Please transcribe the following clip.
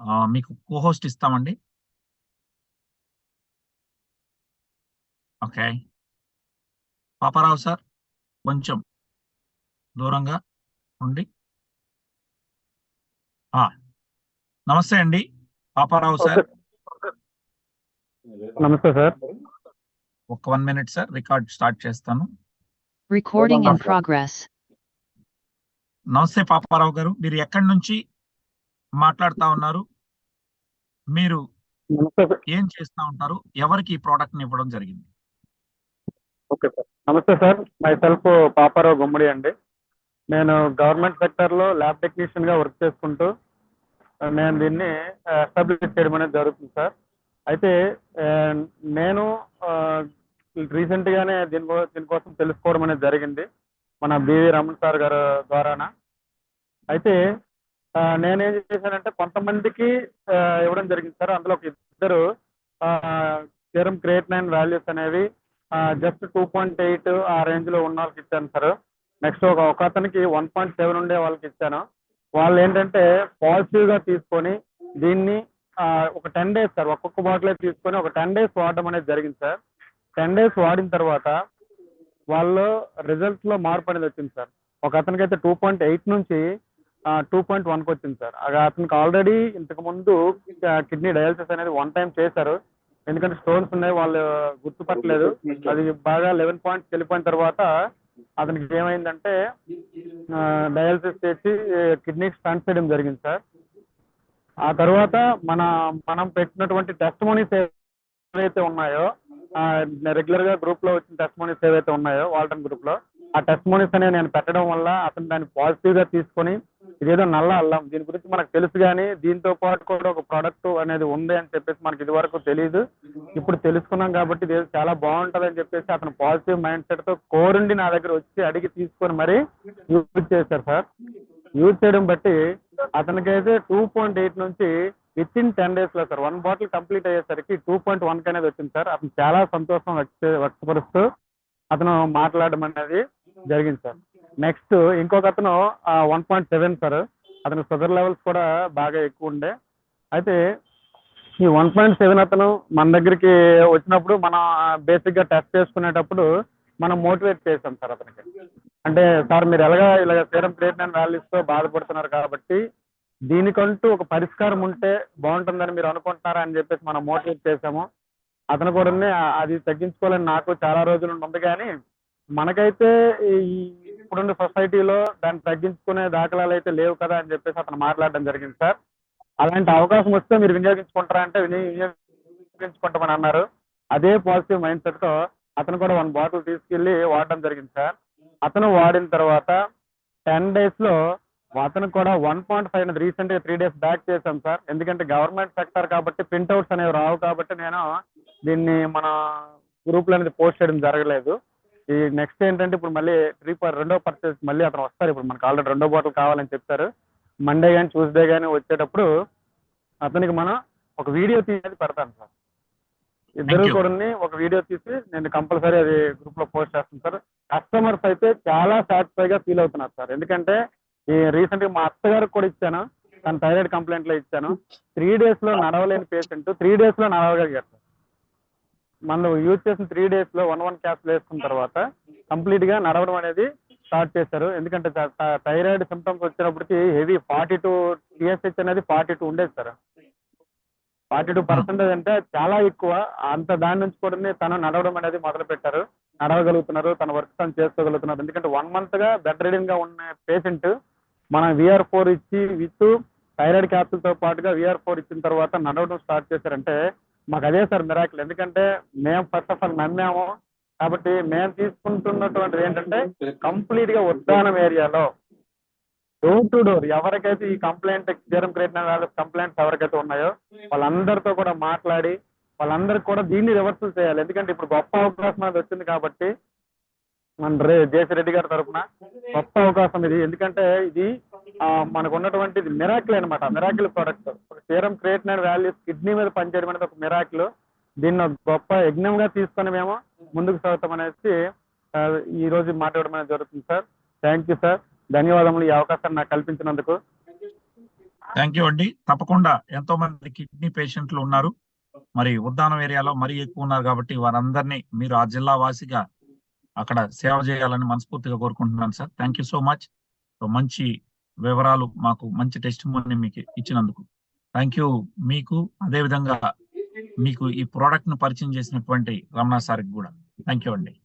ఆ, మీకు కోహోస్ట్ ఇస్తామండి. ఓకే. పాపారావు సార్ కొంచెం దూరంగా ఉండి. ఆ, నమస్తే అండి. పాపారావు సార్. నమస్తే సార్. ఒక one minute sir record start చేస్తాను. Recording in progress. నమస్తే పాపారావు గారు. మీరు ఎక్కడి నుంచి మాట్లాడుతా ఉన్నారు. మీరు ఏం చేస్తా ఉంటారు? ఎవరికి ఈ ప్రోడక్ట్ని ఇవ్వడం జరిగింది? Okay sir. నమస్తే sir. Myself Paparao Gummadi అండి. నేను గవర్నమెంట్ సెక్టర్లో ల్యాబ్ టెక్నీషియన్గా వర్క్ చేసుకుంటూ నేను దీన్ని ఎస్టాబ్లిష్ చేయడం అనేది జరుగుతుంది సార్. అయితే నేను రీసెంట్గానే దీని కో- దీనికోసం తెలుసుకోవడం అనేది జరిగింది. మన బివి రమణ్ సార్ గారు ద్వారాన. అయితే నేనేం చేశానంటే కొంతమందికి ఇవ్వడం జరిగింది సార్. అందులో ఒక ఇద్దరు సీరం క్రియేట్ నైన్ వాల్యూస్ అనేవి జస్ట్ టూ పాయింట్ ఎయిట్ ఆ రేంజ్లో ఉన్న వాళ్ళకి ఇచ్చాను సార్. నెక్స్ట్ ఒక ఒక అతనికి వన్ పాయింట్ సెవెన్ ఉండే వాళ్ళకి ఇచ్చాను. వాళ్ళు ఏంటంటే పాజిటివ్గా తీసుకొని దీన్ని ఒక టెన్ డేస్ సార్ ఒక్కొక్క బాటిల్ తీసుకొని ఒక టెన్ డేస్ వాడడం అనేది జరిగింది సార్. టెన్ డేస్ వాడిన తర్వాత వాళ్ళు రిజల్ట్స్లో మార్పు అనేది వచ్చింది సార్. ఒక అతనికైతే అయితే టూ పాయింట్ ఎయిట్ నుంచి టూ పాయింట్ వన్కి వచ్చింది సార్. అతనికి ఆల్రెడీ ఇంతకు ముందు కిడ్నీ డయాలసిస్ అనేది వన్ టైం చేశారు. ఎందుకంటే స్టోన్స్ ఉన్నాయి వాళ్ళు గుర్తుపట్టలేదు. అది బాగా లెవెన్ పాయింట్స్ వెళ్ళిపోయిన తర్వాత అతనికి ఏమైందంటే డయాలసిస్ చేసి కిడ్నీ స్టంట్ చేయడం జరిగింది సార్. ఆ తర్వాత మన మనం పెట్టినటువంటి టెస్ట్ మనీస్ ఏవైతే ఉన్నాయో రెగ్యులర్గా గ్రూప్లో వచ్చిన టెస్ట్ మనీస్ ఏవైతే ఉన్నాయో వాల్టన్ గ్రూప్లో ఆ టెస్ట్ మనీస్ అనేవి నేను పెట్టడం వల్ల అతను దాన్ని పాజిటివ్గా తీసుకొని ఇదేదో నల్ల అల్లం. దీని గురించి మనకు తెలుసు కానీ దీంతో పాటు కూడా ఒక ప్రోడక్ట్ అనేది ఉంది అని చెప్పేసి మనకి ఇది వరకు తెలియదు ఇప్పుడు తెలుసుకున్నాం కాబట్టి ఇది చాలా బాగుంటది అని చెప్పేసి అతను పాజిటివ్ మైండ్ సెట్తో కోరుండి నా దగ్గర వచ్చి అడిగి తీసుకొని మరి యూజ్ చేశారు సార్. యూజ్ చేయడం బట్టి అతనికైతే టూ పాయింట్ ఎయిట్ నుంచి విత్ ఇన్ టెన్ డేస్లో సార్ వన్ బాటిల్ కంప్లీట్ అయ్యేసరికి టూ పాయింట్ వన్ అనేది వచ్చింది సార్. అతను చాలా సంతోషం వ్యక్త వ్యక్తపరుస్తూ అతను మాట్లాడడం అనేది జరిగింది సార్. నెక్స్ట్ ఇంకొక అతను వన్ పాయింట్ సెవెన్ సార్ అతని షుగర్ లెవెల్స్ కూడా బాగా ఎక్కువ ఉండే. అయితే ఈ వన్ పాయింట్ సెవెన్ అతను మన దగ్గరికి వచ్చినప్పుడు మనం బేసిక్గా టెస్ట్ చేసుకునేటప్పుడు మనం మోటివేట్ చేసాం సార్ అతనికి. అంటే సార్ మీరు ఎలాగా ఇలాగ సీరం క్రియేటిన్ వాల్యూస్తో బాధపడుతున్నారు కాబట్టి దీనికంటూ ఒక పరిష్కారం ఉంటే బాగుంటుందని మీరు అనుకుంటున్నారా? అని చెప్పేసి మనం మోటివేట్ చేసాము అతను కూడా అది తగ్గించుకోవాలని నాకు చాలా రోజులు ఉంది కానీ మనకైతే ఈ ఇప్పుడున్న సొసైటీలో దాన్ని తగ్గించుకునే దాఖలాలు అయితే లేవు కదా అని చెప్పేసి అతను మాట్లాడడం జరిగింది సార్. అలాంటి అవకాశం వస్తే మీరు వినియోగించుకుంటారా అంటే వినియోగించుకుంటామని అన్నారు. అదే పాజిటివ్ మైండ్ సెట్తో అతను కూడా వన్ బాటిల్ తీసుకెళ్ళి వాడడం జరిగింది సార్. అతను వాడిన తర్వాత టెన్ డేస్లో అతను కూడా వన్ పాయింట్ ఫైవ్ అనేది రీసెంట్గా త్రీ డేస్ బ్యాక్ చేశాం సార్. ఎందుకంటే గవర్నమెంట్ సెక్టర్ కాబట్టి ప్రింట్అవుట్స్ అనేవి రావు కాబట్టి నేను దీన్ని మన గ్రూప్లో అనేది పోస్ట్ చేయడం జరగలేదు. ఈ నెక్స్ట్ ఏంటంటే ఇప్పుడు మళ్ళీ రీపర్ రెండో పర్చేస్ మళ్ళీ అతను వస్తారు. ఇప్పుడు మనకు ఆల్రెడీ రెండో బాటిల్ కావాలని చెప్పారు మండే కానీ ట్యూస్డే కానీ వచ్చేటప్పుడు అతనికి మనం ఒక వీడియో తీసేది పెడతాను సార్. ఇద్దరు. కూడా ఒక వీడియో తీసి నేను కంపల్సరీ అది గ్రూప్లో పోస్ట్ చేస్తాను సార్. కస్టమర్స్ అయితే చాలా సాటిస్ఫై గా ఫీల్ అవుతున్నారు సార్. ఎందుకంటే ఈ రీసెంట్గా మా అత్తగారికి కూడా ఇచ్చాను. తన థైరాయిడ్ కంప్లైంట్లో ఇచ్చాను. త్రీ డేస్లో నడవలేని పేషెంట్ త్రీ డేస్లో నడవగలిగారు మనం యూజ్ చేసిన త్రీ డేస్లో వన్ వన్ క్యాప్స్ వేసుకున్న తర్వాత కంప్లీట్గా నడవడం అనేది స్టార్ట్ చేశారు. ఎందుకంటే థైరాయిడ్ సిమ్టమ్స్ వచ్చినప్పటికి హెవీ ఫార్టీ టూ టిఎస్హెచ్ అనేది ఫార్టీ టూ ఉండేది సార్ ఫార్టీ టూ పర్సెంటేజ్ అంటే చాలా ఎక్కువ. అంత దాని నుంచి కూడా తను నడవడం అనేది మొదలు పెట్టారు నడవగలుగుతున్నారు తన వర్క్ తను చేసుకోగలుగుతున్నారు. ఎందుకంటే వన్ మంత్గా బెడ్ రీడింగ్గా ఉన్న పేషెంట్ మనం విఆర్ ఫోర్ ఇచ్చి విత్ థైరాయిడ్ క్యాప్సూల్తో పాటుగా విఆర్ ఫోర్ ఇచ్చిన తర్వాత నడవడం స్టార్ట్ చేశారంటే మాకు అదే సార్ మిరాకిల్ ఎందుకంటే మేము ఫస్ట్ ఆఫ్ ఆల్ నమ్మాము. కాబట్టి మేము తీసుకుంటున్నటువంటిది ఏంటంటే కంప్లీట్గా ఉద్దానం ఏరియాలో డోర్ టు డోర్ ఎవరికైతే ఈ కంప్లైంట్ జ్వరం క్రియేట్ కంప్లైంట్స్ ఎవరికైతే ఉన్నాయో వాళ్ళందరితో కూడా మాట్లాడి వాళ్ళందరికి కూడా దీన్ని రివర్సల్ చేయాలి. ఎందుకంటే ఇప్పుడు గొప్ప అవకాశం అనేది వచ్చింది కాబట్టి మన రే జేసి రెడ్డి గారి తరఫున గొప్ప అవకాశం ఇది. ఎందుకంటే ఇది మనకు ఉన్నటువంటి మిరాకిల్ అనమాట miracle product serum creatinine values kidney మీద పనిచేయడం అనేది ఒక మిరాకిల్ దీన్ని గొప్ప యజ్ఞంగా తీసుకొని మేము ముందుకు సాగుతాం అనేసి ఈ రోజు మాట్లాడడం అనేది జరుగుతుంది సార్ థ్యాంక్ యూ సార్ ధన్యవాదములు. ఈ అవకాశాన్ని నాకు కల్పించినందుకు. థ్యాంక్ యూ అండి తప్పకుండా ఎంతో మంది కిడ్నీ పేషెంట్లు ఉన్నారు. మరి ఉద్దానం ఏరియాలో మరీ ఎక్కువ ఉన్నారు కాబట్టి వారందరినీ మీరు ఆ జిల్లా వాసిగా అక్కడ సేవ చేయాలని మనస్ఫూర్తిగా కోరుకుంటున్నాను sir thank you so much మంచి వివరాలు మాకు మంచి టెస్ట్ మీకు ఇచ్చినందుకు. థ్యాంక్ యూ మీకు అదే విధంగా మీకు ఈ ప్రోడక్ట్ను పరిచయం చేసినటువంటి రమణ సార్కి కూడా. థ్యాంక్ యూ అండి.